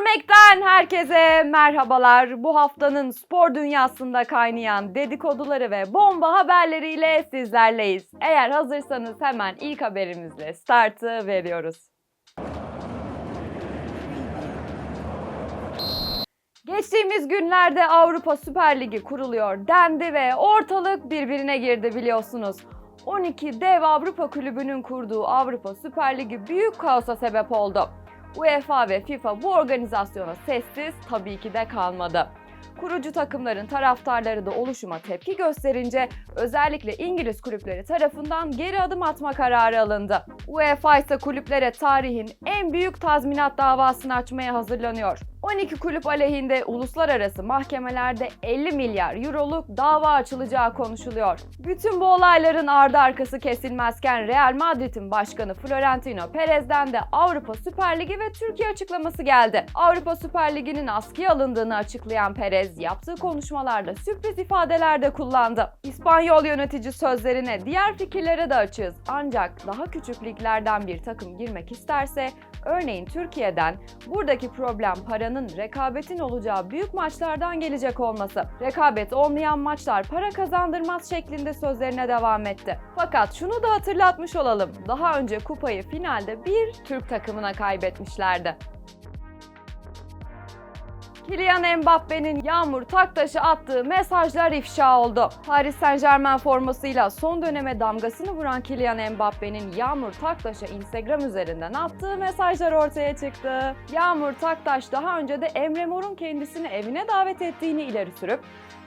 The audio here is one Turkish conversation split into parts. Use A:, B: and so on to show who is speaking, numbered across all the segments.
A: Ekmekten herkese merhabalar. Bu haftanın spor dünyasında kaynayan dedikoduları ve bomba haberleriyle sizlerleyiz. Eğer hazırsanız hemen ilk haberimizle startı veriyoruz. Geçtiğimiz günlerde Avrupa Süper Ligi kuruluyor dendi ve ortalık birbirine girdi biliyorsunuz. 12 dev Avrupa kulübünün kurduğu Avrupa Süper Ligi büyük kaosa sebep oldu. UEFA ve FIFA bu organizasyona sessiz tabii ki de kalmadı. Kurucu takımların taraftarları da oluşuma tepki gösterince özellikle İngiliz kulüpleri tarafından geri adım atma kararı alındı. UEFA ise kulüplere tarihin en büyük tazminat davasını açmaya hazırlanıyor. 12 kulüp aleyhinde uluslararası mahkemelerde 50 milyar euroluk dava açılacağı konuşuluyor. Bütün bu olayların ardı arkası kesilmezken Real Madrid'in başkanı Florentino Perez'den de Avrupa Süper Ligi ve Türkiye açıklaması geldi. Avrupa Süper Ligi'nin askıya alındığını açıklayan Perez yaptığı konuşmalarda sürpriz ifadeler de kullandı. İspanyol yönetici sözlerine diğer fikirlere de açığız. Ancak daha küçük liglerden bir takım girmek isterse Örneğin Türkiye'den buradaki problem paranın rekabetin olacağı büyük maçlardan gelecek olması. Rekabet olmayan maçlar para kazandırmaz şeklinde sözlerine devam etti. Fakat şunu da hatırlatmış olalım. Daha önce kupayı finalde bir Türk takımına kaybetmişlerdi. Kylian Mbappe'nin Yağmur Taktaş'a attığı mesajlar ifşa oldu. Paris Saint Germain formasıyla son döneme damgasını vuran Kylian Mbappe'nin Yağmur Taktaş'a Instagram üzerinden attığı mesajlar ortaya çıktı. Yağmur Taktaş daha önce de Emre Mor'un kendisini evine davet ettiğini ileri sürüp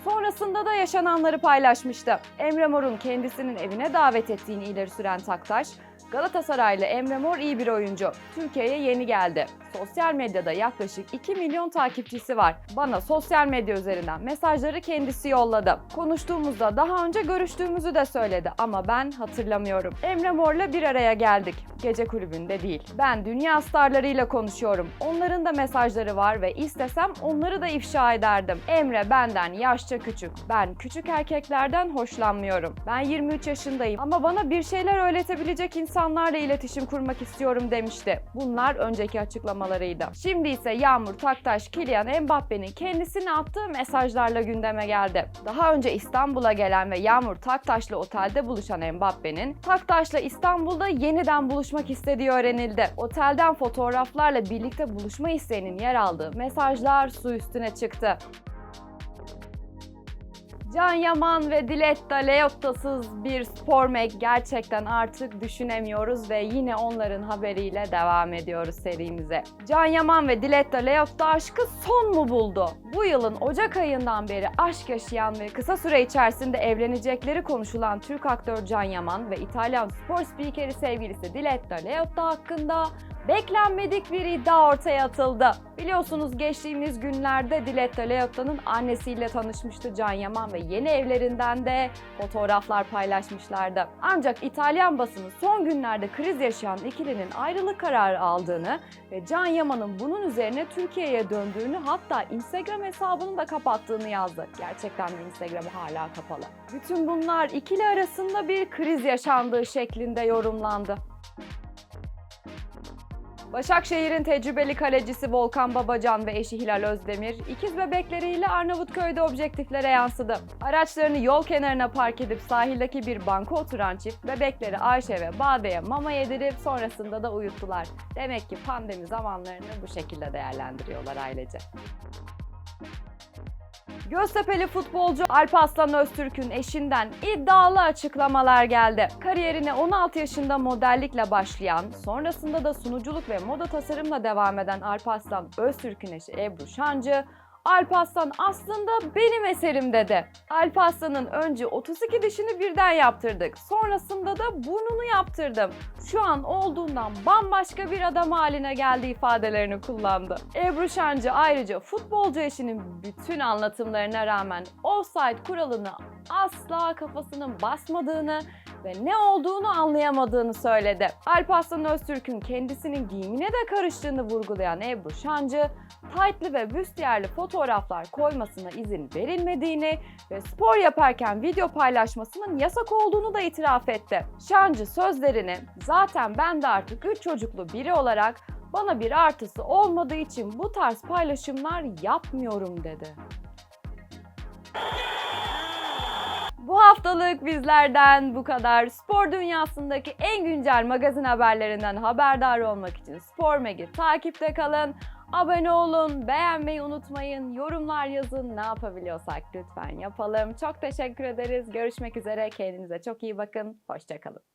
A: Sonrasında da yaşananları paylaşmıştı. Emre Mor'un kendisinin evine davet ettiğini ileri süren Taktaş, Galatasaraylı Emre Mor iyi bir oyuncu. Türkiye'ye yeni geldi. Sosyal medyada yaklaşık 2 milyon takipçisi var. Bana sosyal medya üzerinden mesajları kendisi yolladı. Konuştuğumuzda daha önce görüştüğümüzü de söyledi ama ben hatırlamıyorum. Emre Mor'la bir araya geldik. Gece kulübünde değil. Ben dünya starlarıyla konuşuyorum. Onların da mesajları var ve istesem onları da ifşa ederdim. Emre benden yaşça küçük. Ben küçük erkeklerden hoşlanmıyorum. Ben 23 yaşındayım ama bana bir şeyler öğretebilecek insanlarla iletişim kurmak istiyorum demişti. Bunlar önceki açıklamalarıydı. Şimdi ise Yağmur Taktaş, Kylian Mbappe'nin kendisine attığı mesajlarla gündeme geldi. Daha önce İstanbul'a gelen ve Yağmur Taktaş'la otelde buluşan Mbappe'nin Taktaş'la İstanbul'da yeniden buluşmak istediği öğrenildi. Otelden fotoğraflarla birlikte buluşma isteğinin yer aldığı mesajlar su üstüne çıktı. Can Yaman ve Diletta Leotta'sız bir spor meg gerçekten artık düşünemiyoruz ve yine onların haberiyle devam ediyoruz serimize. Can Yaman ve Diletta Leotta aşkı son mu buldu? Bu yılın Ocak ayından beri aşk yaşayan ve kısa süre içerisinde evlenecekleri konuşulan Türk aktör Can Yaman ve İtalyan spor spikeri sevgilisi Diletta Leotta hakkında beklenmedik bir iddia ortaya atıldı. Biliyorsunuz geçtiğimiz günlerde Diletta Leotta'nın annesiyle tanışmıştı Can Yaman ve yeni evlerinden de fotoğraflar paylaşmışlardı. Ancak İtalyan basını son günlerde kriz yaşayan ikilinin ayrılık kararı aldığını ve Can Yaman'ın bunun üzerine Türkiye'ye döndüğünü hatta Instagram hesabını da kapattığını yazdı. Gerçekten de Instagram'ı hala kapalı. Bütün bunlar ikili arasında bir kriz yaşandığı şeklinde yorumlandı. Başakşehir'in tecrübeli kalecisi Volkan Babacan ve eşi Hilal Özdemir, ikiz bebekleriyle Arnavutköy'de objektiflere yansıdı. Araçlarını yol kenarına park edip sahildeki bir banka oturan çift, bebekleri Ayşe ve Bade'ye mama yedirip sonrasında da uyuttular. Demek ki pandemi zamanlarını bu şekilde değerlendiriyorlar ailece. Göztepe'li futbolcu Alp Aslan Öztürk'ün eşinden iddialı açıklamalar geldi. Kariyerine 16 yaşında modellikle başlayan, sonrasında da sunuculuk ve moda tasarımla devam eden Alp Aslan Öztürk'ün eşi Ebru Şancı, Alp Aslan aslında benim eserim dedi. Alp Aslan'ın önce 32 dişini birden yaptırdık. Sonrasında da burnunu yaptırdım. Şu an olduğundan bambaşka bir adam haline geldi ifadelerini kullandı. Ebru Şancı ayrıca futbolcu eşinin bütün anlatımlarına rağmen offside kuralını asla kafasının basmadığını ve ne olduğunu anlayamadığını söyledi. Alp Aslan Öztürk'ün kendisinin giyimine de karıştığını vurgulayan Ebru Şancı, taytlı ve büstiyerli fotoğraflar koymasına izin verilmediğini ve spor yaparken video paylaşmasının yasak olduğunu da itiraf etti. Şancı sözlerini zaten ben de artık 3 çocuklu biri olarak Bana bir artısı olmadığı için bu tarz paylaşımlar yapmıyorum dedi. Bu haftalık bizlerden bu kadar. Spor dünyasındaki en güncel magazin haberlerinden haberdar olmak için Spor Mag'i takipte kalın. Abone olun, beğenmeyi unutmayın, yorumlar yazın. Ne yapabiliyorsak lütfen yapalım. Çok teşekkür ederiz. Görüşmek üzere. Kendinize çok iyi bakın. Hoşçakalın.